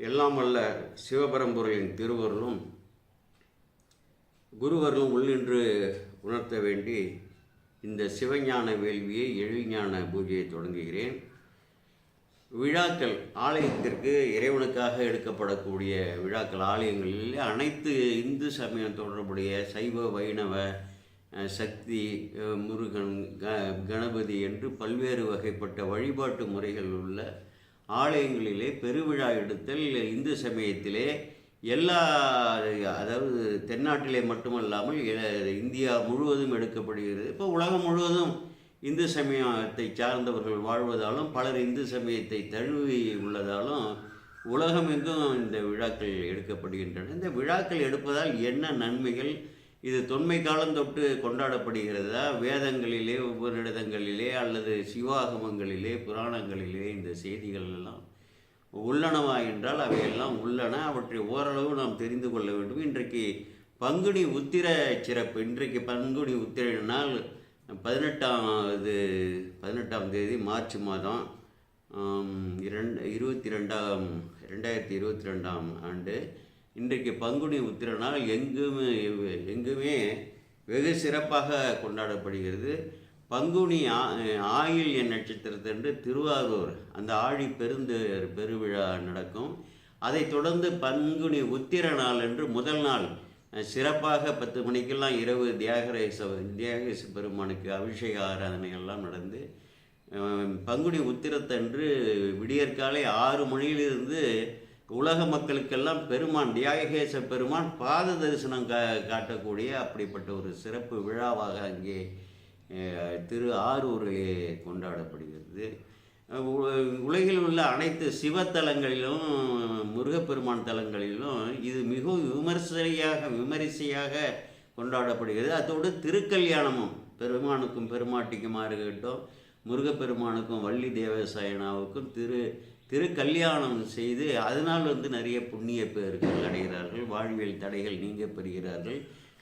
எல்லாம் வல்ல சிவபரம்பொருளின் திருவருளும் குருவருளும் உள்ளின்று உணர்த்த வேண்டி இந்த சிவஞான வேள்வியை எழில்ஞான பூஜையை தொடங்குகிறேன். விழாக்கள் ஆலயத்திற்கு இறைவனுக்காக எடுக்கப்படக்கூடிய விழாக்கள் ஆலயங்களில் அனைத்து இந்து சமயம் தொடர்புடைய சைவ வைணவ சக்தி முருகன் க கணபதி என்று பல்வேறு வகைப்பட்ட வழிபாட்டு முறைகள் உள்ள ஆலயங்களிலே பெருவிழா எடுத்தல் இந்து சமயத்திலே எல்லா அதாவது தென்னாட்டிலே மட்டுமல்லாமல் இந்தியா முழுவதும் எடுக்கப்படுகிறது. இப்போ உலகம் முழுவதும் இந்து சமயத்தை சார்ந்தவர்கள் வாழ்வதாலும் பலர் இந்து சமயத்தை தழுவி உள்ளதாலும் உலகமெங்கும் இந்த விழாக்கள் எடுக்கப்படுகின்றன. இந்த விழாக்கள் எடுப்பதால் என்ன நன்மைகள் இது தொன்மை காலம் தொட்டு கொண்டாடப்படுகிறதா? வேதங்களிலே உபநிடதங்களிலே அல்லது சிவாகமங்களிலே புராணங்களிலே இந்த செய்திகள் எல்லாம் உள்ளனவா என்றால் அவையெல்லாம் உள்ளன. அவற்றை ஓரளவு நாம் தெரிந்து கொள்ள வேண்டும். இன்றைக்கு பங்குனி உத்திர சிறப்பு இன்றைக்கு பங்குனி உத்திர நாள் பதினெட்டாம் இது பதினெட்டாம் தேதி மார்ச் மாதம் இரண்டு இருபத்தி ரெண்டாம் ரெண்டாயிரத்தி இருபத்தி ரெண்டாம் ஆண்டு இன்றைக்கு பங்குனி உத்திர நாள் எங்குமே எங்குமே வெகு சிறப்பாக கொண்டாடப்படுகிறது. பங்குனி ஆ- ஆயில் என் நட்சத்திரத்தன்று திருவாரூர் அந்த ஆழி பெருந்து பெருவிழா நடக்கும். அதைத் தொடர்ந்து பங்குனி உத்திர நாள் என்று முதல் நாள் சிறப்பாக பத்து மணிக்கெல்லாம் இரவு தியாகரேச தியாகரேச பெருமானுக்கு அபிஷேக ஆராதனை எல்லாம் நடந்து பங்குனி உத்திரத்தன்று விடியற்காலை ஆறு மணியிலிருந்து உலக மக்களுக்கெல்லாம் பெருமான் தியாகேச பெருமான் பாத தரிசனம் கா காட்டக்கூடிய அப்படிப்பட்ட ஒரு சிறப்பு விழாவாக அங்கே திரு ஆரூரிலே கொண்டாடப்படுகிறது. உலகில் உள்ள அனைத்து சிவத்தலங்களிலும் முருகப்பெருமான் தலங்களிலும் இது மிகவும் விமர்சையாக விமரிசையாக கொண்டாடப்படுகிறது. அதோடு திருக்கல்யாணமும் பெருமானுக்கும் பெருமாட்டிக்குமா இருக்கட்டும் முருகப்பெருமானுக்கும் வள்ளி தேவசாயனாவுக்கும் திரு திருக்கல்யாணம் செய்து அதனால் வந்து நிறைய புண்ணிய பேர்கள் அடைகிறார்கள் வாழ்வியல் தடைகள் நீங்க பெறுகிறார்கள்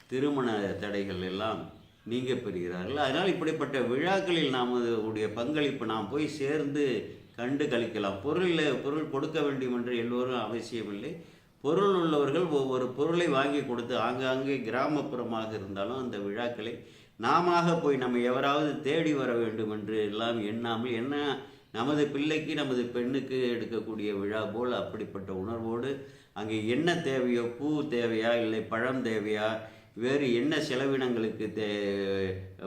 திருமண தடைகள் எல்லாம் நீங்க பெறுகிறார்கள். அதனால் இப்படிப்பட்ட விழாக்களில் நாம் உடைய பங்களிப்பு நாம் போய் சேர்ந்து கண்டு கழிக்கலாம். பொருள் பொருள் கொடுக்க வேண்டும் என்று எல்லோரும் அவசியமில்லை பொருள் உள்ளவர்கள் ஒவ்வொரு பொருளை வாங்கி கொடுத்து ஆங்காங்கே கிராமப்புறமாக இருந்தாலும் அந்த விழாக்களை நாமாக போய் நம்ம எவராவது தேடி வர வேண்டும் என்று எல்லாம் எண்ணாமல் என்ன நமது பிள்ளைக்கு நமது பெண்ணுக்கு எடுக்கக்கூடிய விழா போல் அப்படிப்பட்ட உணர்வோடு அங்கே என்ன தேவையோ பூ தேவையா இல்லை பழம் தேவையா வேறு என்ன செலவினங்களுக்கு தே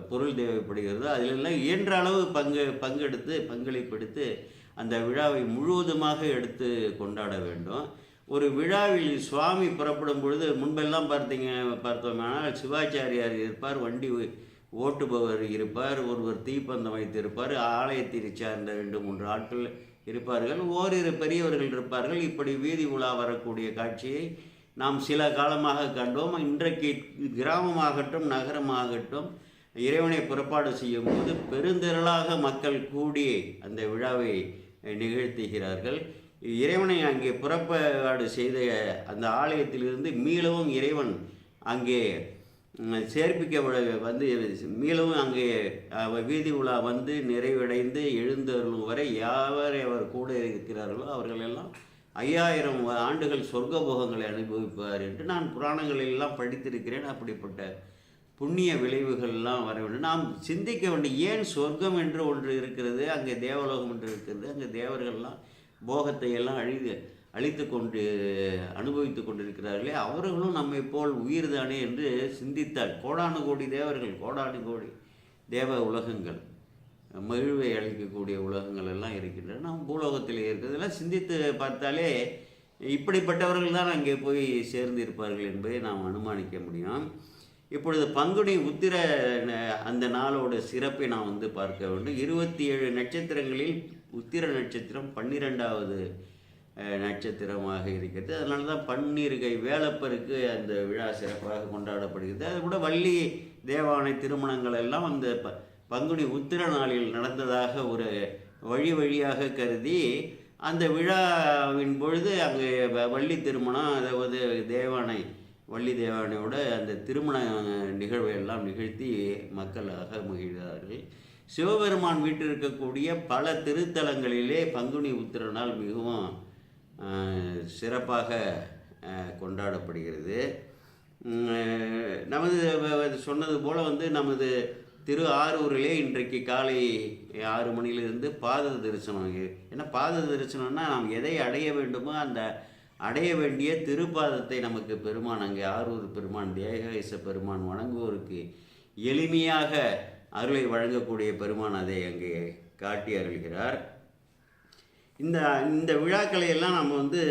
பொருள் தேவைப்படுகிறதோ அதிலெல்லாம் இயன்ற அளவு பங்கு பங்கெடுத்து பங்களிப்பெடுத்து அந்த விழாவை முழுவதுமாக எடுத்து கொண்டாட வேண்டும். ஒரு விழாவில் சுவாமி புறப்படும் பொழுது முன்பெல்லாம் பார்த்தீங்க பார்த்தோம்னால் சிவாச்சாரியார் இருப்பார் வண்டி ஓட்டுபவர் இருப்பார் ஒருவர் தீப்பந்தம் வைத்திருப்பார் ஆலயத்தை சார்ந்த ரெண்டு மூன்று ஆட்கள் இருப்பார்கள். ஓரிரு பெரியவர்கள் இருப்பார்கள். இப்படி வீதி உலா வரக்கூடிய காட்சியை நாம் சில காலமாக கண்டோம். இன்றைக்கு கிராமமாகட்டும் நகரமாகட்டும் இறைவனை புறப்பாடு செய்யும் போது பெருந்திரளாக மக்கள் கூடி அந்த விழாவை நிகழ்த்துகிறார்கள். இறைவனை அங்கே புறப்பாடு செய்த அந்த ஆலயத்திலிருந்து மீளவும் இறைவன் அங்கே சேர்ப்பிக்க வந்து மீளவும் அங்கே வீதி உலா வந்து நிறைவடைந்து எழுந்தருளும் வரை யாவர் அவர் கூட இருக்கிறார்களோ அவர்கள் எல்லாம் ஐயாயிரம் ஆண்டுகள் சொர்க்க போகங்களை அனுபவிப்பார் என்று நான் புராணங்களெல்லாம் படித்திருக்கிறேன். அப்படிப்பட்ட புண்ணிய விளைவுகள்லாம் வர வேண்டும். நாம் சிந்திக்க வேண்டும் ஏன் சொர்க்கம் என்று ஒன்று இருக்கிறது அங்கே தேவலோகம் என்று இருக்கிறது அங்கே தேவர்கள்லாம் போகத்தை எல்லாம் அழிது அழித்து கொண்டு அனுபவித்து கொண்டிருக்கிறார்களே அவர்களும் நம்மை போல் உயிர்தானே என்று சிந்தித்தால் கோடானு கோடி தேவர்கள் கோடானு கோடி தேவ உலகங்கள் மகிழ்வை அளிக்கக்கூடிய உலகங்கள் எல்லாம் இருக்கின்றன. நாம் பூலோகத்தில் இருக்கிறதெல்லாம் சிந்தித்து பார்த்தாலே இப்படிப்பட்டவர்கள் தான் அங்கே போய் சேர்ந்து இருப்பார்கள் என்பதை நாம் அனுமானிக்க முடியும். இப்பொழுது பங்குனி உத்திர ந- அந்த நாளோட சிறப்பை நாம் வந்து பார்க்க வேண்டும். இருபத்தி ஏழு நட்சத்திரங்களில் உத்திர நட்சத்திரம் பன்னிரெண்டாவது நட்சத்திரமாக இருக்கிறது. அதனால தான் பன்னிருகை வேலப்பருக்கு அந்த விழா சிறப்பாக கொண்டாடப்படுகிறது. அது கூட வள்ளி தேவானை திருமணங்கள் எல்லாம் அந்த ப பங்குனி உத்திர நாளில் நடந்ததாக ஒரு வழி வழியாக கருதி அந்த விழாவின் பொழுது அங்கே வ- வள்ளி திருமணம் அதாவது தேவானை வள்ளி தேவானையோட அந்த திருமண நிகழ்வை எல்லாம் நிகழ்த்தி மக்களாக மகிழ்கிறார்கள். சிவபெருமான் வீட்டில் இருக்கக்கூடிய பல திருத்தலங்களிலே பங்குனி உத்திர நாள் மிகவும் சிறப்பாக கொண்டாடப்படுகிறது. நமது சொன்னது போல் வந்து நமது திரு ஆரூரிலே இன்றைக்கு காலை ஆறு மணியிலிருந்து பாத தரிசனம். ஏன்னா பாத தரிசனம்னா நாம் எதை அடைய வேண்டுமோ அந்த அடைய வேண்டிய திருப்பாதத்தை நமக்கு பெருமான் அங்கே ஆரூர் பெருமான் தேகேச பெருமான் வணங்குவோருக்கு எளிமையாக அருளை வழங்கக்கூடிய பெருமான் அதை அங்கே காட்டி அருள்கிறார். இந்த இந்த விழாக்களை எல்லாம் நம்ம வந்து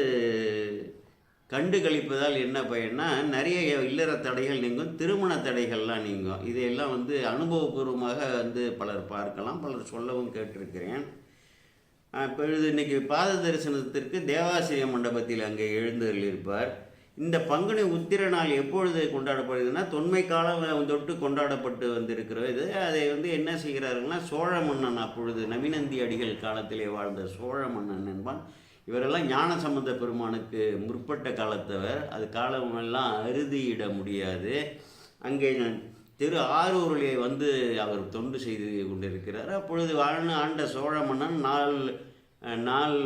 கண்டு கழிப்பதால் என்ன பயன்னா நிறைய இல்லற தடைகள் நீங்கும் திருமண தடைகள்லாம் நீங்கும். இதையெல்லாம் வந்து அனுபவபூர்வமாக வந்து பலர் பார்க்கலாம் பலர் சொல்லவும் கேட்டிருக்கிறேன். இப்பொழுது இன்றைக்கி பாத தரிசனத்திற்கு தேவாசிரிய மண்டபத்தில் அங்கே எழுந்தருளிருப்பார் இந்த பங்குனி உத்திர நாள் எப்பொழுது கொண்டாடப்படுதுன்னா தொன்மை காலம் தொட்டு கொண்டாடப்பட்டு வந்திருக்கிறது அதை வந்து என்ன செய்கிறாருன்னா சோழ மன்னன் அப்பொழுது நவீனந்தி அடிகள் காலத்திலே வாழ்ந்த சோழ மன்னன் என்பான். இவரெல்லாம் ஞான சம்பந்த பெருமானுக்கு முற்பட்ட காலத்தவர். அது காலமெல்லாம் அறுதியிட முடியாது. அங்கே திரு ஆரூரிலே வந்து அவர் தொண்டு செய்து கொண்டிருக்கிறார். அப்பொழுது வாழ்ந்து ஆண்ட சோழ மன்னன் நாள் நாள்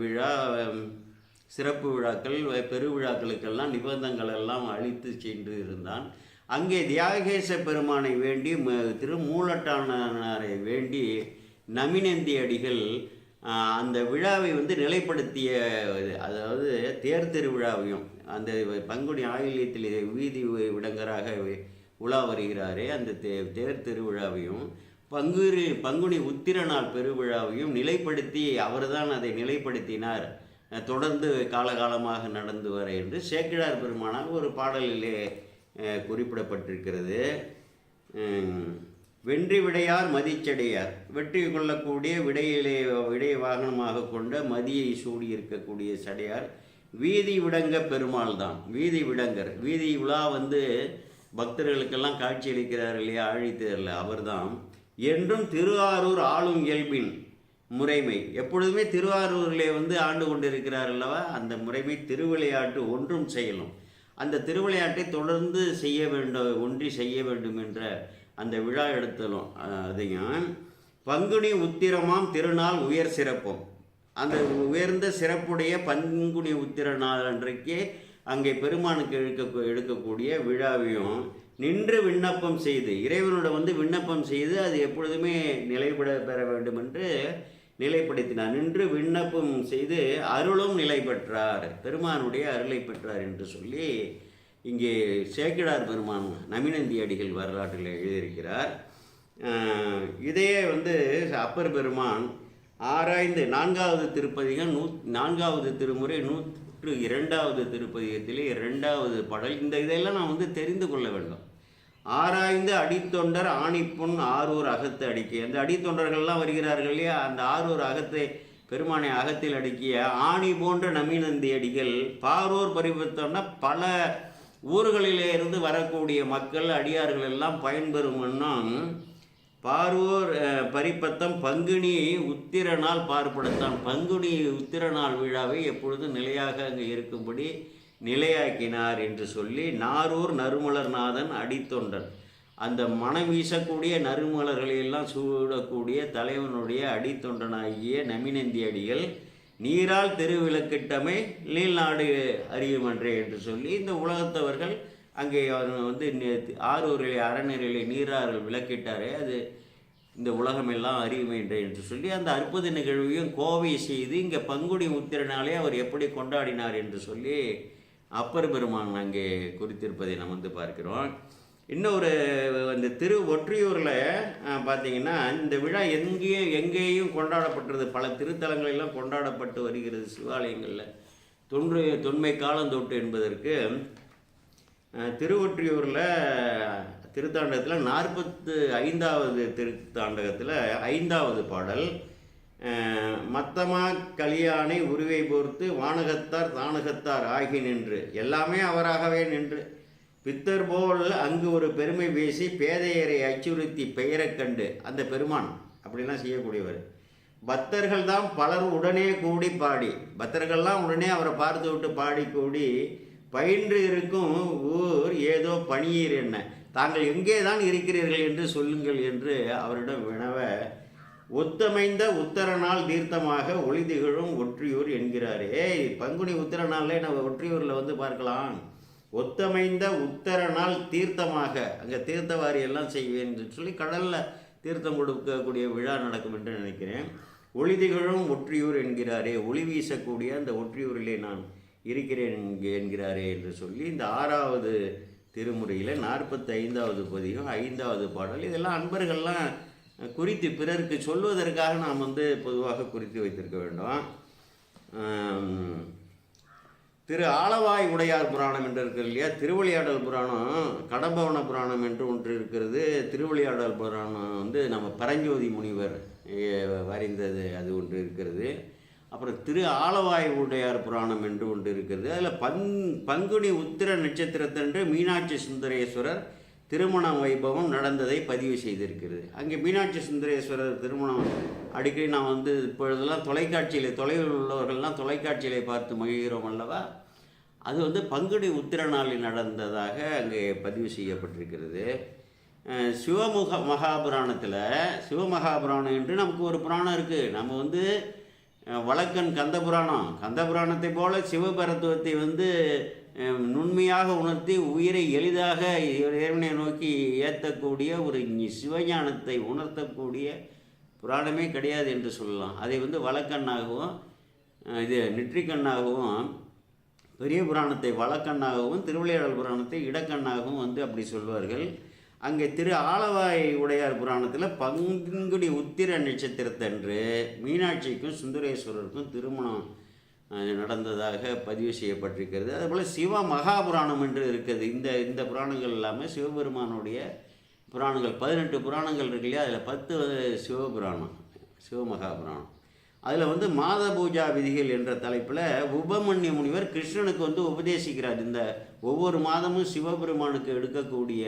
விழா சிறப்பு விழாக்கள் வ- பெருவிழாக்களுக்கெல்லாம் நிபந்தங்கள் எல்லாம் அழித்து சென்று இருந்தான். அங்கே தியாகேச பெருமானை வேண்டி திருமூலட்டானாரை வேண்டி நமினந்தி அடிகள் அந்த விழாவை வந்து நிலைப்படுத்திய அதாவது தேர் திருவிழாவையும் அந்த பங்குனி ஆயில்யத்தில் வீதி விடங்கராக உலா வருகிறாரே அந்த தே தேர் திருவிழாவையும் பங்குரு பங்குனி உத்திர நாள் பெருவிழாவையும் நிலைப்படுத்தி அவர்தான் அதை நிலைப்படுத்தினார். தொடர்ந்து காலகாலமாக நடந்து வர என்று சேக்கிழார் பெருமானால் ஒரு பாடலிலே குறிப்பிடப்பட்டிருக்கிறது. வென்றி விடையார் மதிச்சடையார். வெற்றி கொள்ளக்கூடிய விடையிலே விடை வாகனமாக கொண்ட மதியை சூடி இருக்கக்கூடிய சடையார் வீதி விடங்க பெருமாள் தான் வீதி விடங்கர். வீதி விழா வந்து பக்தர்களுக்கெல்லாம் காட்சியளிக்கிறார் இல்லையா? ஆழித்தேரில். அவர்தான். என்றும் திருவாரூர் ஆளும் இயல்பின் முறைமை. எப்பொழுதுமே திருவாரூரிலே வந்து ஆண்டு கொண்டிருக்கிறார் அல்லவா? அந்த முறைமை திருவிளையாட்டு ஒன்றும் செய்யலும். அந்த திருவிளையாட்டை தொடர்ந்து செய்ய வேண்டும் ஒன்றி செய்ய வேண்டும் என்ற அந்த விழா எடுத்தலும் அதையும் பங்குனி உத்திரமாம் திருநாள் உயர் சிறப்பும். அந்த உயர்ந்த சிறப்புடைய பங்குனி உத்திர நாள் அன்றைக்கே அங்கே பெருமானுக்கு எடுக்க எடுக்கக்கூடிய விழாவையும் நின்று விண்ணப்பம் செய்து இறைவனோட வந்து விண்ணப்பம் செய்து அது எப்பொழுதுமே நிலைபட பெற வேண்டும் என்று நிலைப்படுத்தினார். நின்று விண்ணப்பம் செய்து அருளும் நிலை பெற்றார் பெருமானுடைய அருளை பெற்றார் என்று சொல்லி இங்கே சேக்கிடார் பெருமான் நமினந்தி அடிகள் வரலாற்றில் எழுதியிருக்கிறார். இதையே வந்து அப்பர் பெருமான் ஆராய்ந்து நான்காவது திருப்பதிகம் நூ நான்காவது திருமுறை நூற்று இரண்டாவது திருப்பதிகத்திலே இரண்டாவது பாடல். இந்த இதையெல்லாம் நான் வந்து தெரிந்து கொள்ள வேண்டும். ஆராய்ந்து அடித்தொண்டர் ஆணிப்புண் ஆரூர் அகத்து அடிக்கை. அந்த அடித்தொண்டர்கள்லாம் வருகிறார்கள் இல்லையா? அந்த ஆரூர் அகத்தை பெருமானை அகத்தில் அடக்கிய ஆணி போன்ற நமிநந்தி அடிகள் பாரூர் பரிபத்தோன்னா பல ஊர்களிலே இருந்து வரக்கூடிய மக்கள் அடியார்கள் எல்லாம் பயன்பெறும் வண்ணம் பார்வோர் பரிப்பத்தம் பங்குனி உத்திர நாள் பார்ப்படுத்தான் பங்குனி உத்திர நாள் விழாவை எப்பொழுதும் நிலையாக அங்கே இருக்கும்படி நிலையாக்கினார் என்று சொல்லி நாரூர் நறுமலர்நாதன் அடித்தொண்டன் அந்த மனம் வீசக்கூடிய நறுமலர்களையெல்லாம் சூடக்கூடிய தலைவனுடைய அடித்தொண்டனாகிய நமினந்தி அடிகள் நீரால் திருவிளக்கிட்டமை நீள்நாடு அறியுமன்றே என்று சொல்லி இந்த உலகத்தவர்கள் அங்கே வந்து ஆரூரிலே அறநெறியிலே நீராறு விளக்கிட்டாரே அது இந்த உலகமெல்லாம் அறியுமென்றே என்று சொல்லி அந்த அற்புத நிகழ்வையும் கோவை செய்து இங்கே பங்குடி உத்திரனாலே அவர் எப்படி கொண்டாடினார் என்று சொல்லி அப்பர் பெருமான் அங்கே குறித்திருப்பதை நாம் வந்து பார்க்கிறோம். இன்னொரு இந்த திரு ஒற்றியூரில் பார்த்தீங்கன்னா இந்த விழா எங்கேயும் எங்கேயும் கொண்டாடப்பட்டது பல திருத்தலங்களெல்லாம் கொண்டாடப்பட்டு வருகிறது சிவாலயங்களில். தொன்று தொன்மை காலம் தொட்டு என்பதற்கு திருவொற்றியூரில் திருத்தாண்டகத்தில் நாற்பத்து ஐந்தாவது திருத்தாண்டகத்தில் ஐந்தாவது பாடல் மத்தமா கலியானை உருவை பொறுத்து வானகத்தார் தானகத்தார் ஆகி நின்று எல்லாமே அவராகவே நின்று. பித்தர் போல் அங்கு ஒரு பெருமை பேசி பேதையரை அச்சுறுத்தி பெயரைக் கண்டு அந்த பெருமான் அப்படிலாம் செய்யக்கூடியவர். பக்தர்கள் தான் பலர் உடனே கூடி பாடி பக்தர்கள்லாம் உடனே அவரை பார்த்து விட்டு பாடி கூடி பயின்று இருக்கும் ஊர் ஏதோ பணியீர் என்ன தாங்கள் எங்கே தான் இருக்கிறீர்கள் என்று சொல்லுங்கள் என்று அவரிடம் வினவ ஒத்தமைந்த உத்தர நாள் தீர்த்தமாக ஒளி திகழும் ஒற்றியூர் என்கிறாரே. ஏய் பங்குனி உத்தர நாள்லே நம்ம ஒற்றியூரில் வந்து பார்க்கலாம். ஒத்தமைந்த உத்தர நாள் தீர்த்தமாக அங்கே தீர்த்தவாரி எல்லாம் செய்வேன் என்று சொல்லி கடலில் தீர்த்தம் கொடுக்கக்கூடிய விழா நடக்கும் என்று நினைக்கிறேன். ஒளி திகழும் ஒற்றியூர் என்கிறாரே. ஒளி வீசக்கூடிய அந்த ஒற்றியூரிலே நான் இருக்கிறேன் என்கிறாரே என்று சொல்லி இந்த ஆறாவது திருமுறையில் நாற்பத்தி ஐந்தாவது பதிகம் ஐந்தாவது பாடல் இதெல்லாம் அன்பர்கள்லாம் குறித்து பிறருக்கு சொல்வதற்காக நாம் வந்து பொதுவாக குறித்து வைத்திருக்க வேண்டும். திரு ஆலவாய் உடையார் புராணம் என்று இருக்கிறது இல்லையா? திருவிளையாடல் புராணம் கடம்பவன புராணம் என்று ஒன்று இருக்கிறது. திருவிளையாடல் புராணம் வந்து நம்ம பரஞ்சோதி முனிவர் வரைந்தது அது ஒன்று இருக்கிறது. அப்புறம் திரு ஆலவாய் உடையார் புராணம் என்று ஒன்று இருக்கிறது. அதில் பங் பங்குனி உத்திர நட்சத்திரத்தன்று மீனாட்சி சுந்தரேஸ்வரர் திருமண வைபவம் நடந்ததை பதிவு செய்திருக்கிறது. அங்கே மீனாட்சி சுந்தரேஸ்வரர் திருமணம். அடிக்கடி நான் வந்து இப்பொழுதெல்லாம் தொலைக்காட்சியில் தொலைவில் உள்ளவர்கள்லாம் தொலைக்காட்சியிலே பார்த்து மகிழ்கிறோம் அல்லவா? அது வந்து பங்குனி உத்திர நாளில் நடந்ததாக அங்கே பதிவு செய்யப்பட்டிருக்கிறது. சிவமுக மகாபுராணத்தில் சிவமகாபுராணம் என்று நமக்கு ஒரு புராணம் இருக்குது நம்ம வந்து வழக்கன் கந்த புராணம் கந்த புராணத்தை போல சிவபரத்துவத்தை வந்து நுண்மையாக உணர்த்தி உயிரை எளிதாக இறைவனை நோக்கி ஏற்றக்கூடிய ஒரு சிவஞானத்தை உணர்த்தக்கூடிய புராணமே கிடையாது என்று சொல்லலாம். அதை வந்து வழக்கண்ணாகவும் இது நெற்றிக்கண்ணாகவும் பெரிய புராணத்தை வழக்கண்ணாகவும் திருவிளையாடல் புராணத்தை இடக்கண்ணாகவும் வந்து அப்படி சொல்வார்கள். அங்கே திரு ஆலவாய் உடையார் புராணத்தில் பங்குனி உத்திர நட்சத்திரத்தன்று மீனாட்சிக்கும் சுந்தரேஸ்வரருக்கும் திருமணம் நடந்ததாக பதிவு செய்யப்பட்டிருக்கிறது. அதுபோல் சிவ மகாபுராணம் என்று இருக்குது. இந்த இந்த புராணங்கள் எல்லாமே சிவபெருமானுடைய புராணங்கள். பதினெட்டு புராணங்கள் இருக்கு இல்லையா? அதில் பத்து சிவபுராணம் சிவமகாபுராணம் அதில் வந்து மாத பூஜா விதிகள் என்ற தலைப்பில் உபமன்ய முனிவர் கிருஷ்ணனுக்கு வந்து உபதேசிக்கிறார். இந்த ஒவ்வொரு மாதமும் சிவபெருமானுக்கு எடுக்கக்கூடிய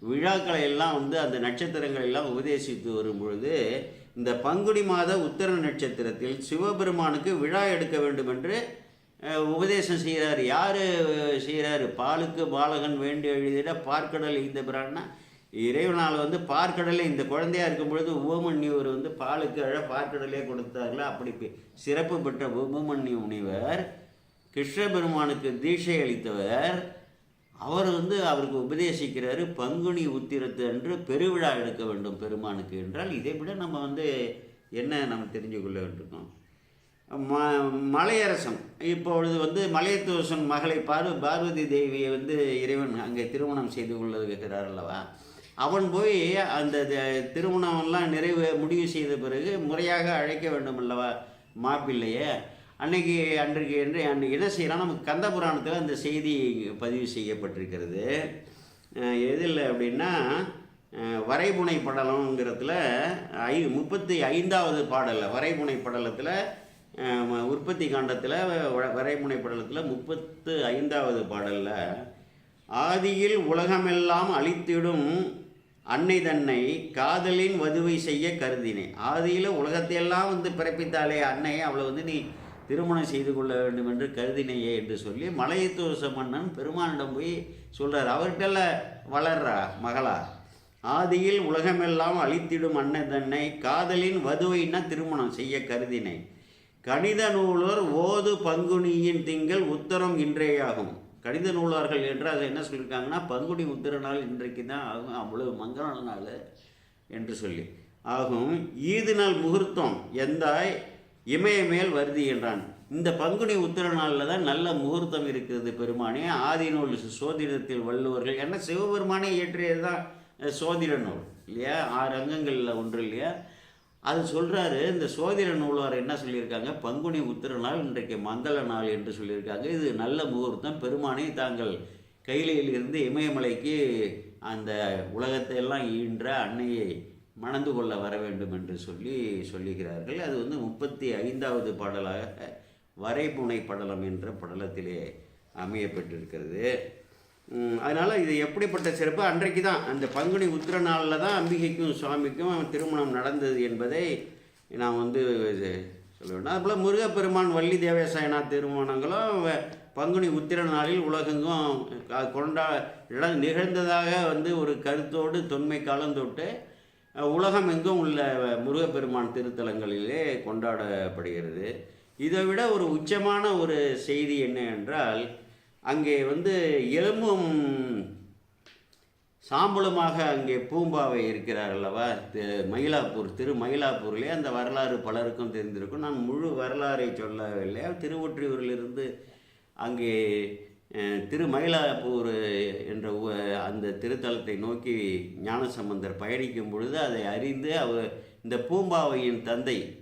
விழாக்களை எல்லாம் வந்து அந்த நட்சத்திரங்களை எல்லாம் உபதேசித்து வரும் பொழுது இந்த பங்குனி மாத உத்தர நட்சத்திரத்தில் சிவபெருமானுக்கு விழா எடுக்க வேண்டும் என்று உபதேசம் செய்கிறார். யார் செய்கிறார்? பாலுக்கு பாலகன் வேண்டி எழுதிட பார்க்கடல் இந்த பிரான்னா இறைவனால் வந்து பார்க்கடலை இந்த குழந்தையா இருக்கும் பொழுது உபமன்யுவர் வந்து பாலுக்கு அழ பார்க்கடலே கொடுத்தார்களா அப்படி சிறப்பு பெற்ற உபமன்யு முனிவர் கிருஷ்ண பெருமானுக்கு தீட்சை அளித்தவர். அவர் வந்து அவருக்கு உபதேசிக்கிறாரு பங்குனி உத்திரத்து அன்று பெருவிழா எடுக்க வேண்டும் பெருமானுக்கு என்றால் இதை விட நம்ம வந்து என்ன நம்ம தெரிஞ்சு கொள்ள வேண்டியிருக்கோம்? ம மலையரசன். இப்பொழுது வந்து மலையத்துவசன் மகளை பாரு பார்வதி தேவியை வந்து இறைவன் அங்கே திருமணம் செய்து கொள்ளுகிறார் அல்லவா? அவன் போய் அந்த த- நிறைவு முடிவு செய்த பிறகு முறையாக அழைக்க வேண்டும் அல்லவா? மாப்பிள்ளையை. அன்னைக்கு அன்றைக்கு என்று அன்றைக்கு என்ன செய்யலாம் நமக்கு கந்த புராணத்தில் அந்த செய்தி பதிவு செய்யப்பட்டிருக்கிறது. எதில் அப்படின்னா வரைபுனை படலம்ங்கிறதுல ஐ முப்பத்தி ஐந்தாவது பாடலில் வரைபுனை படலத்தில் உற்பத்தி காண்டத்தில் வரைபுனை படலத்தில் முப்பத்து ஐந்தாவது பாடலில் ஆதியில் உலகமெல்லாம் அழித்திடும் அன்னை தன்னை காதலின் வதுவை செய்ய கருதினேன். ஆதியில் உலகத்தையெல்லாம் வந்து பிறப்பித்தாலே அன்னை அவளை வந்து நீ திருமணம் செய்து கொள்ள வேண்டும் என்று கருதினையே என்று சொல்லி மலையத்தூச மன்னன் பெருமானிடம் போய் சொல்கிறார் அவர்கிட்ட வளர்றா மகளா ஆதியில் உலகமெல்லாம் அழித்திடும் அன்னை தன்னை காதலின் வதுவைன்னா திருமணம் செய்ய கருதினை கணித நூலர் ஓது பங்குனியின் திங்கள் உத்தரம் இன்றேயாகும். கணித நூலார்கள் என்று அதை என்ன சொல்லியிருக்காங்கன்னா பங்குனி உத்திர நாள் இன்றைக்கு தான் ஆகும் அவ்வளவு மங்கள நாள் என்று சொல்லி. ஆகும் ஈது நாள் முகூர்த்தம் எந்தாய் இமயமேல் வருதுகின்றான் வருதி என்றான். இந்த பங்குனி உத்திர நாளில் தான் நல்ல முகூர்த்தம் இருக்கிறது பெருமானே. ஆதிநூல் சோதிடத்தில் வள்ளுவர்கள். ஏன்னா சிவபெருமானே இயற்றியது தான் சோதிட நூல் இல்லையா? ஆறு அங்கங்களில் ஒன்று இல்லையா? அது சொல்கிறாரு இந்த சோதிட நூலார் என்ன சொல்லியிருக்காங்க? பங்குனி உத்திர நாள் இன்றைக்கு மங்கள நாள் என்று சொல்லியிருக்காங்க. இது நல்ல முகூர்த்தம். பெருமானே தாங்கள் கையிலிருந்து இமயமலைக்கு அந்த உலகத்தை எல்லாம் ஈன்ற அன்னையை மணந்து கொள்ள வர வேண்டும் என்று சொல்லி சொல்லுகிறார்கள். அது வந்து முப்பத்தி ஐந்தாவது பாடலாக வரைபுனை படலம் என்ற படலத்திலே அமையப்பட்டிருக்கிறது. அதனால் இது எப்படிப்பட்ட சிறப்பு? அன்றைக்கு தான் அந்த பங்குனி உத்திர நாளில் தான் அம்பிகைக்கும் சுவாமிக்கும் திருமணம் நடந்தது என்பதை நான் வந்து இது சொல்ல வேண்டும். அதுபோல் முருகப்பெருமான் வள்ளி தேவசாயனா திருமணங்களும் பங்குனி உத்திர நாளில் உலகெங்கும் கொண்டா நிகழ்ந்ததாக வந்து ஒரு கருத்தோடு தொன்மை காலம் தொட்டு உலகம் எங்கும் உள்ள முருகப்பெருமான் திருத்தலங்களிலே கொண்டாடப்படுகிறது. இதை விட ஒரு உச்சமான ஒரு செய்தி என்ன என்றால் அங்கே வந்து எலும்பும் சாம்பலுமாக அங்கே பூம்பாவை இருக்கிறார் அல்லவா? தி- மயிலாப்பூர் திரு மயிலாப்பூர்லேயே அந்த வரலாறு பலருக்கும் தெரிந்திருக்கும். நான் முழு வரலாறை சொல்லவில்லை. திருவொற்றியூரிலிருந்து அங்கே திருமயிலாப்பூர் திரு மயிலாப்பூர் என்ற அந்த திருத்தலத்தை நோக்கி ஞானசம்பந்தர் பயணிக்கும் பொழுது அதை அறிந்து அவர் இந்த பூம்பாவையின் தந்தை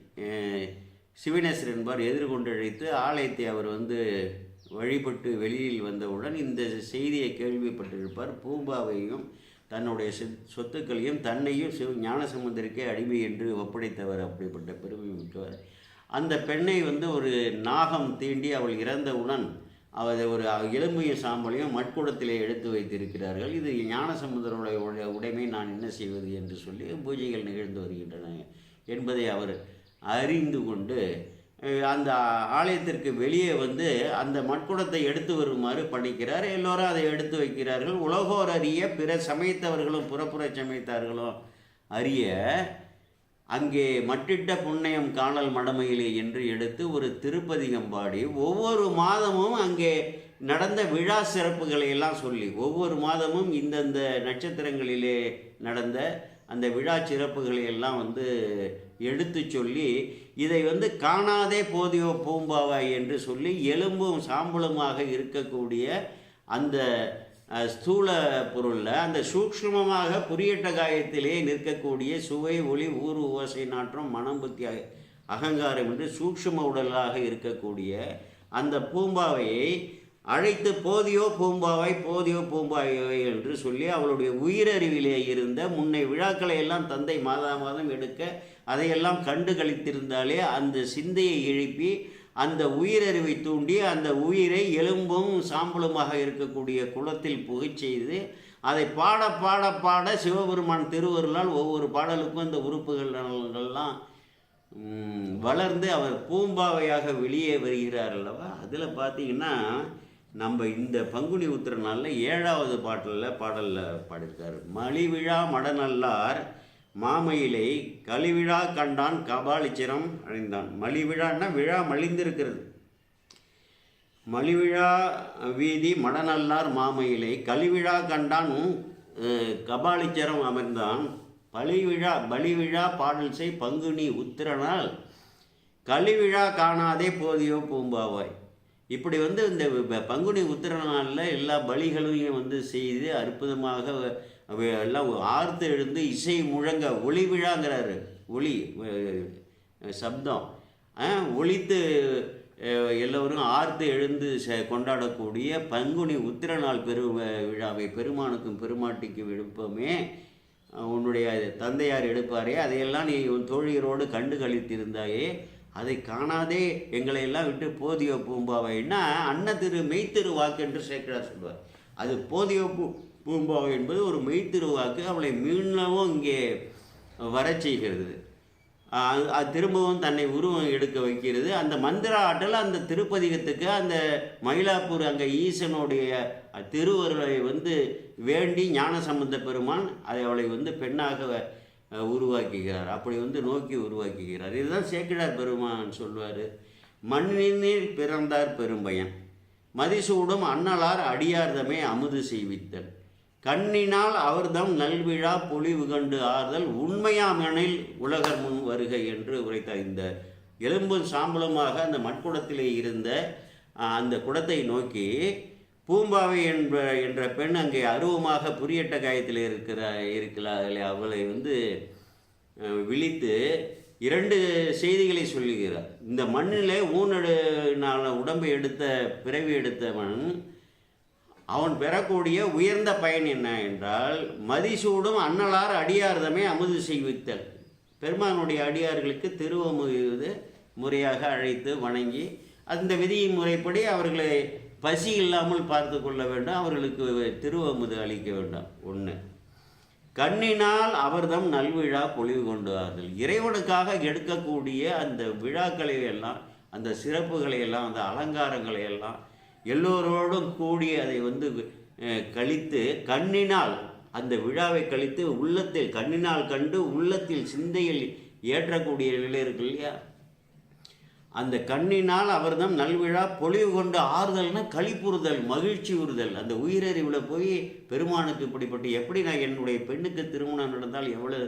சிவனேசர் என்பார் எதிர்கொண்டழைத்து ஆலயத்தை அவர் வந்து வழிபட்டு வெளியில் வந்தவுடன் இந்த செய்தியை கேள்விப்பட்டிருப்பார். பூம்பாவையும் தன்னுடைய சொத்- சொத்துக்களையும் தன்னையும் சிவ ஞானசம்பந்தருக்கே அடிமை என்று ஒப்படைத்தவர் அப்படிப்பட்ட பெருமை மிக்கவர். அந்த பெண்ணை வந்து ஒரு நாகம் தீண்டி அவள் இறந்தவுடன் அவரை ஒரு எலும்பையும் சாம்பலையும் மட்குடத்திலே எடுத்து வைத்திருக்கிறார்கள். இது ஞானசமுதரோடைய உடைமை நான் என்ன செய்வது என்று சொல்லி பூஜைகள் நிகழ்ந்து வருகின்றன என்பதை அவர் அறிந்து கொண்டு அந்த ஆலயத்திற்கு வெளியே வந்து அந்த மட்குடத்தை எடுத்து வருமாறு பணிக்கிறார் எல்லோரும் அதை எடுத்து வைக்கிறார்கள். உலகோர் அறிய பிற சமயத்தவர்களும் புறப்புற சமயத்தார்களும் அறிய அங்கே மட்டிட்ட புண்ணியம் காணல் மடமையிலே என்று எடுத்து ஒரு திருப்பதிகம் பாடி ஒவ்வொரு மாதமும் அங்கே நடந்த விழா சிறப்புகளை எல்லாம் சொல்லி ஒவ்வொரு மாதமும் இந்தந்த நட்சத்திரங்களிலே நடந்த அந்த விழா சிறப்புகளை எல்லாம் வந்து எடுத்து சொல்லி இதை வந்து காணாதே போதியோ பூம்பாவாய் என்று சொல்லி எலும்பும் சாம்பலுமாக இருக்கக்கூடிய அந்த ஸ்தூல பொருளில் அந்த சூக்ஷ்மமாக புரியட்ட காயத்திலே நிற்கக்கூடிய சுவை ஒளி ஊறு ஓசை நாற்றம் மனம் புத்தி அ- அகங்காரம் என்று சூக்ஷ்ம உடலாக இருக்கக்கூடிய அந்த பூம்பாவையை அழைத்து போதியோ பூம்பாவை போதியோ பூம்பாவை என்று சொல்லி அவளுடைய உயிரறிவிலே இருந்த முன்னை விழாக்களை எல்லாம் தந்தை மாதா மாதம் எடுக்க அதையெல்லாம் கண்டு கழித்திருந்தாலே அந்த சிந்தையை எழுப்பி அந்த உயிரறிவை தூண்டி அந்த உயிரை எலும்பும் சாம்பலுமாக இருக்கக்கூடிய குளத்தில் புகச் செய்து அதை பாட பாட பாட சிவபெருமான் திருவருளால் ஒவ்வொரு பாடலுக்கும் அந்த உறுப்புகள்லாம் வளர்ந்து அவர் பூம்பாவையாக வெளியே வருகிறார் அல்லவா? அதில் பார்த்தீங்கன்னா நம்ம இந்த பங்குனி உத்திர நாளில் ஏழாவது பாட்டில் பாடலில் பாடியிருக்கார். மலிவிழா மடநல்லார் மாமயிலை கலிவிழா கண்டான் கபாலிச்சிரம் அழிந்தான். மலிவிழான்னா விழா மலிந்திருக்கிறது. மலிவிழா வீதி மடநல்லார் மாமயிலை கலிவிழா கண்டான் கபாலிச்சரம் அமர்ந்தான். பலிவிழா பலிவிழா பாடல் செய் பங்குனி உத்திரனால் கலிவிழா காணாதே போதியோ பூம்பாவாய். இப்படி வந்து இந்த பங்குனி உத்திர நாளில் எல்லா பலிகளையும் வந்து செய்து அற்புதமாக எல்லாம் ஆர்த்து எழுந்து இசை முழங்க ஒளி விழாங்கிறாரு. ஒளி சப்தம். அஹ், எல்லோரும் ஆர்த்து எழுந்து ச- கொண்டாடக்கூடிய பங்குனி உத்திர நாள் பெரு விழாவை பெருமானுக்கும் பெருமாட்டிக்கும் விழுப்பமே உன்னுடைய தந்தையார் எடுப்பாரே. அதையெல்லாம் நீ உன் தோழியரோடு கண்டு கழித்திருந்தாயே அதை காணாதே. எங்களை எல்லாம் விட்டு போதிய பூம்பாவைன்னா அன்ன திரு மெய்த்திரு வாக்கு என்று சேக்கரார் சொல்வார். அது போதிய பூ பூம்பாவை என்பது ஒரு மெய்த்திருவாக்கு. அவளை மீளவும் இங்கே வர செய்கிறது. அது அது திரும்பவும் தன்னை உருவம் எடுக்க வைக்கிறது. அந்த மந்திர ஆற்றல் அந்த திருப்பதிகத்துக்கு அந்த மயிலாப்பூர் அங்கே ஈசனுடைய திருவருளை வந்து வேண்டி ஞான சம்பந்த பெருமான் அதை அவளை வந்து பெண்ணாக உருவாக்குகிறார். அப்படி வந்து நோக்கி உருவாக்குகிறார். இதுதான் சேக்கிழார் பெருமான் சொல்வார். மண்ணினில் பிறந்தார் பெரும்பயன். மதிசூடும் அன்னலார் அடியார்தமே அமுது செய்வித்தல். கண்ணினால் அவர்தம் நல்விழா பொலிவு கண்டு ஆறுதல் உண்மையாமெனில் உலகர் முன் வருகை என்று உரைத்தார். இந்த எலும்பும் சாம்பலமாக அந்த மட்குடத்திலே இருந்த அந்த குடத்தை நோக்கி பூம்பாவை என்ற என்ற பெண் அங்கே அருவமாக புரியட்ட காயத்தில் இருக்கிற இருக்கிறார்களே அவளை வந்து விழித்து இரண்டு செய்திகளை சொல்லுகிறார். இந்த மண்ணிலே ஊனெடுனால உடம்பை எடுத்த பிறவி எடுத்தவன் அவன் பெறக்கூடிய உயர்ந்த பயன் என்ன என்றால் மதிசூடும் அன்னலார் அடியார்தமே அமுது செய்வித்தல். பெருமானுடைய அடியார்களுக்கு திருவமுது முறையாக அழைத்து வணங்கி அந்த விதியின் முறைப்படி அவர்களை பசி இல்லாமல் பார்த்து கொள்ள வேண்டும் அவர்களுக்கு திருவமுது அளிக்க வேண்டும். ஒன்று கண்ணினால் அவர்தம் நல்விழா பொலிவு கொண்டு இறைவனுக்காக எடுக்கக்கூடிய அந்த விழாக்களை எல்லாம் அந்த சிறப்புகளை எல்லாம் அந்த அலங்காரங்களை எல்லாம் எல்லோரோடும் கூடி அதை வந்து கழித்து கண்ணினால் அந்த விழாவை கழித்து உள்ளத்தில் கண்ணினால் கண்டு உள்ளத்தில் சிந்தையில் ஏற்றக்கூடிய நிலை இருக்கு இல்லையா? அந்த கண்ணினால் அவர்தம் நல்விழா பொலிவு கொண்டு ஆறுதல்னா களிப்புறுதல் மகிழ்ச்சி உறுதல். அந்த உயிரறிவில் போய் பெருமானுக்கு இப்படிப்பட்டு எப்படி நான் என்னுடைய பெண்ணுக்கு திருமணம் நடந்தால் எவ்வளவு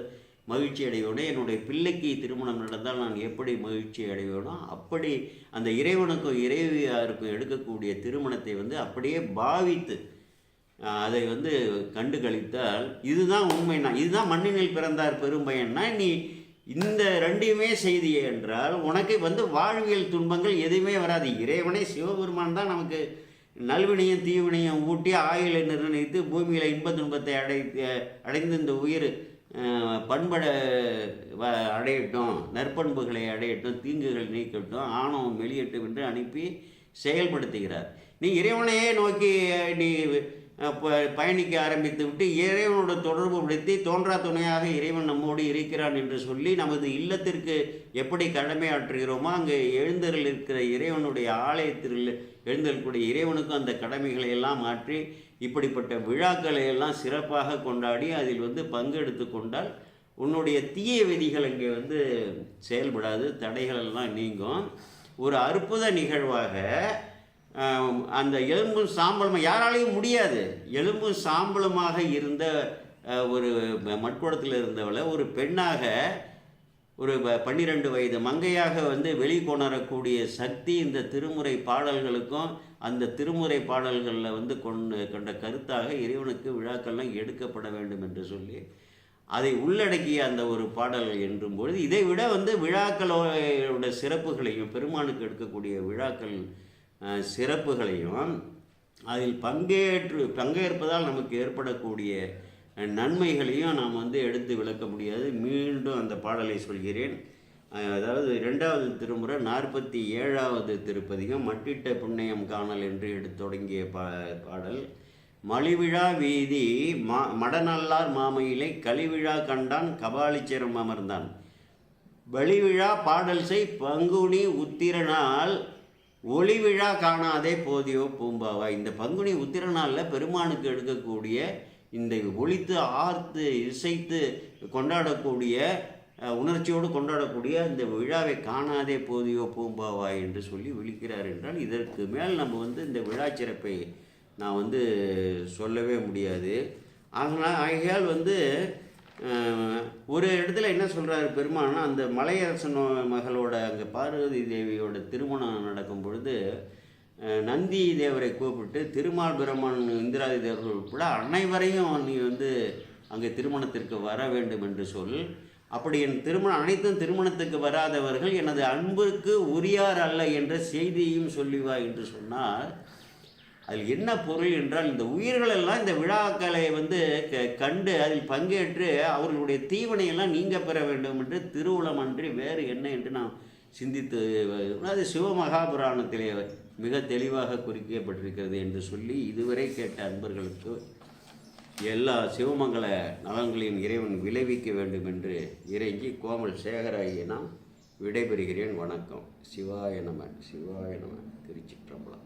மகிழ்ச்சி அடைவேனோ. என்னுடைய பிள்ளைக்கு திருமணம் நடந்தால் நான் எப்படி மகிழ்ச்சி அடைவேனோ அப்படி அந்த இறைவனுக்கும் இறைவியாருக்கும் எடுக்கக்கூடிய திருமணத்தை வந்து அப்படியே பாவித்து அதை வந்து கண்டு கழித்தால் இதுதான் உண்மைனா இதுதான் மண்ணினில் பிறந்தார் பெரும்பயன்னா நீ இந்த ரெண்டையுமே செய்தியே என்றால் உனக்கு வந்து வாழ்வியல் துன்பங்கள் எதுவுமே வராது. இறைவனே சிவபெருமான் தான் நமக்கு நல்வினையும் தீவினையும் ஊட்டி ஆயுளை நிர்ணயித்து பூமியில் இன்ப துன்பத்தை அடை அடைந்து இந்த உயிர் பண்பட வ அடையட்டும் நற்பண்புகளை அடையட்டும் தீங்குகள் நீக்கட்டும் ஆணவம் வெளியட்டும் என்று அனுப்பி செயல்படுத்துகிறார். நீ இறைவனையே நோக்கி நீ ப- பயணிக்க ஆரம்பித்து விட்டு இறைவனோட தொடர்பு படுத்தி தோன்றா துணையாக இறைவன் நம்மோடு இருக்கிறான் என்று சொல்லி நமது இல்லத்திற்கு எப்படி கடமையாற்றுகிறோமோ அங்கே எழுந்தரில் இருக்கிற இறைவனுடைய ஆலயத்தில் எழுந்தருக்கூடிய இறைவனுக்கும் அந்த கடமைகளை எல்லாம் மாற்றி இப்படிப்பட்ட விழாக்களை எல்லாம் சிறப்பாக கொண்டாடி அதில் வந்து பங்கெடுத்து கொண்டால் உன்னுடைய தீய விதிகள் இங்கே வந்து செயல்படாது தடைகள் எல்லாம் நீங்கும். ஒரு அற்புத நிகழ்வாக அந்த எலும்பும் சாம்பலும் யாராலையும் முடியாது. எலும்பும் சாம்பலுமாக இருந்த ஒரு மட்குடத்தில் இருந்தவளை ஒரு பெண்ணாக ஒரு ப- வயது மங்கையாக வந்து வெளிக்கொணரக்கூடிய சக்தி இந்த திருமுறை பாடல்களுக்கும் அந்த திருமுறை பாடல்களில் வந்து கொண்டு கொண்ட கருத்தாக இறைவனுக்கு விழாக்கள்லாம் எடுக்கப்பட வேண்டும் என்று சொல்லி அதை உள்ளடக்கிய அந்த ஒரு பாடல் என்றும் பொழுது இதை விட வந்து விழாக்களோட சிறப்புகளையும் பெருமானுக்கு எடுக்கக்கூடிய விழாக்கள் சிறப்புகளையும் அதில் பங்கேற்று பங்கேற்பதால் நமக்கு ஏற்படக்கூடிய நன்மைகளையும் நாம் வந்து எடுத்து விளக்க முடியாது. மீண்டும் அந்த பாடலை சொல்கிறேன். அதாவது இரண்டாவது திருமுறை நாற்பத்தி ஏழாவது திருப்பதிகம் மட்டிட்ட புண்ணியம் காணல் என்று எடுத்து தொடங்கிய பா பாடல். மலிவிழா வீதி மா மடநல்லார் மாமையிலை கலிவிழா கண்டான் கபாலிச்சரம் அமர்ந்தான். வழிவிழா பாடல் செய் பங்குனி உத்திரனால் ஒளிவிழா காணாதே போதியோ பூம்பாவா. இந்த பங்குனி உத்திரநாளில் பெருமானுக்கு எடுக்கக்கூடிய இந்த ஒழித்து ஆர்த்து இசைத்து கொண்டாடக்கூடிய உணர்ச்சியோடு கொண்டாடக்கூடிய இந்த விழாவை காணாதே போதியோ பூம்பாவா என்று சொல்லி விழிக்கிறார் என்றால் இதற்கு மேல் நம்ம வந்து இந்த விழா சிறப்பை நான் வந்து சொல்லவே முடியாது. ஆகலாம் ஆகையால் வந்து ஒரு இடத்துல என்ன சொல்கிறாரு பெருமானா அந்த மலையரசன் மகளோட அங்கே பார்வதி தேவியோட திருமணம் நடக்கும் பொழுது நந்தி தேவரை கூப்பிட்டு திருமால் பிரம்மன் இந்திராதி தேவர்கள் உட்பட அனைவரையும் நீ வந்து அங்கே திருமணத்திற்கு வர வேண்டும் என்று சொல். அப்படி என் திருமணம் அனைத்தும் திருமணத்துக்கு வராதவர்கள் எனது அன்புக்கு உரியார் அல்ல என்ற செய்தியையும் சொல்லிவா என்று சொன்னால் அதில் என்ன பொருள் என்றால் இந்த உயிர்களெல்லாம் இந்த விழாக்களை வந்து க- கண்டு அதில் பங்கேற்று அவர்களுடைய தீவனையெல்லாம் நீங்க பெற வேண்டும் என்று திருவுளம் அன்றி வேறு என்ன என்று நாம் சிந்தித்து அது சிவமகாபுராணத்திலே மிக தெளிவாக குறிக்கப்பட்டிருக்கிறது என்று சொல்லி இதுவரை கேட்ட அன்பர்களுக்கு எல்லா சிவமங்கல நலன்களையும் இறைவன் விளைவிக்க வேண்டும் என்று இறைஞ்சி கோமல் சேகராகிய நான் விடைபெறுகிறேன். வணக்கம். சிவாய நம சிவாய நம திருச்சிற்றம்பலம்.